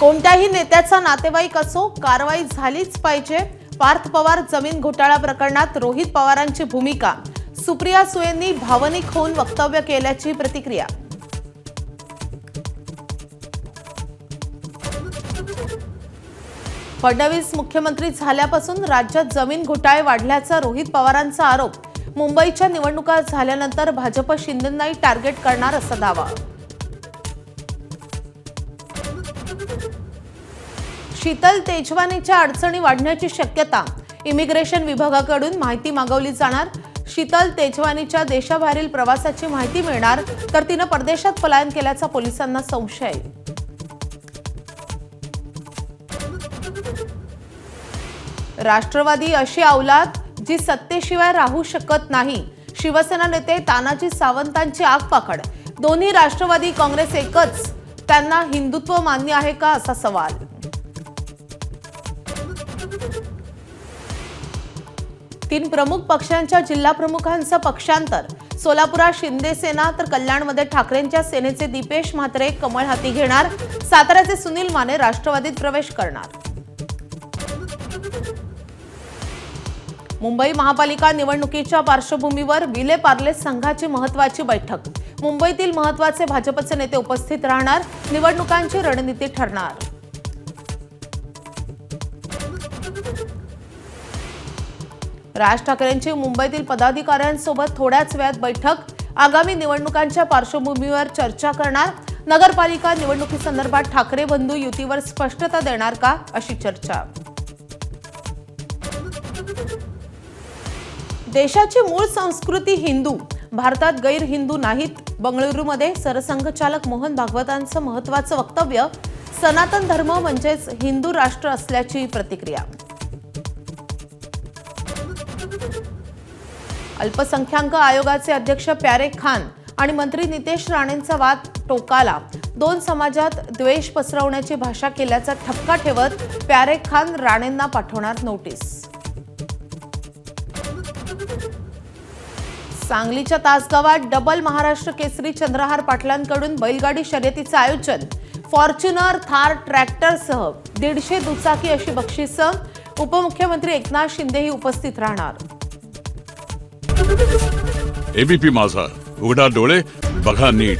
कोणत्याही नेत्याचा नातेवाईक असो कारवाई झालीच पाहिजे. पार्थ पवार जमीन घोटाळा प्रकरणात रोहित पवारांची भूमिका. सुप्रिया सुयेंनी भावनिक होऊन वक्तव्य केल्याची प्रतिक्रिया. फडणवीस मुख्यमंत्री झाल्यापासून राज्यात जमीन घोटाळे वाढल्याचा रोहित पवारांचा आरोप. मुंबईच्या निवडणुका झाल्यानंतर भाजप शिंदेंनाही टार्गेट करणार असा दावा. शीतल तेजवानीच्या अडचणी वाढण्याची शक्यता. इमिग्रेशन विभागाकडून माहिती मागवली जाणार. शीतल तेजवानीच्या देशाबाहेरील प्रवासाची माहिती मिळणार तर तिनं परदेशात पलायन केल्याचा पोलिसांना संशय. राष्ट्रवादी अशी अवलाद जी सत्तेशिवाय राहू शकत नाही. शिवसेना नेते तानाजी सावंतांची आग दोन्ही राष्ट्रवादी काँग्रेस एकच. त्यांना हिंदुत्व मान्य आहे का असा सवाल. तीन प्रमुख पक्षांच्या जिल्हा प्रमुखांचं पक्षांतर. सोलापुरात शिंदे सेना तर कल्याणमध्ये ठाकरेंच्या सेनेचे दीपेश म्हात्रे कमळ हाती घेणार. साताऱ्याचे सुनील माने राष्ट्रवादीत प्रवेश करणार. मुंबई महापालिका निवडणुकीच्या पार्श्वभूमीवर विले पार्ले संघाची महत्वाची बैठक. मुंबईतील महत्त्वाचे भाजपचे नेते उपस्थित राहणार. निवडणुकांची रणनीती ठरणार. राज ठाकरेंची मुंबईतील पदाधिकाऱ्यांसोबत थोड्याच वेळात बैठक. आगामी निवडणुकांच्या पार्श्वभूमीवर चर्चा करणार. नगरपालिका निवडणुकीसंदर्भात ठाकरे बंधू युतीवर स्पष्टता देणार का? अशी चर्चा. देशाची मूळ संस्कृती हिंदू. भारतात गैर हिंदू नाहीत. बंगळुरूमध्ये सरसंघचालक मोहन भागवतांचं महत्वाचं वक्तव्य. सनातन धर्म म्हणजेच हिंदू राष्ट्र असल्याची प्रतिक्रिया. अल्पसंख्याक आयोगाचे अध्यक्ष प्यारे खान आणि मंत्री नितेश राणेंचा वाद टोकाला. दोन समाजात द्वेष पसरवण्याची भाषा केल्याचा ठपका ठेवत प्यारे खान राणेंना पाठवणार नोटीस. सांगलीच्या तासगावात डबल महाराष्ट्र केसरी चंद्रहार पाटलांकडून बैलगाडी शर्यतीचं आयोजन. फॉर्च्युनर थार ट्रॅक्टरसह दीडशे दुचाकी अशी बक्षिसं उपमुख्यमंत्री एकनाथ शिंदेही उपस्थित राहणार. एबीपी माझा. उघडा डोळे बघा नीट.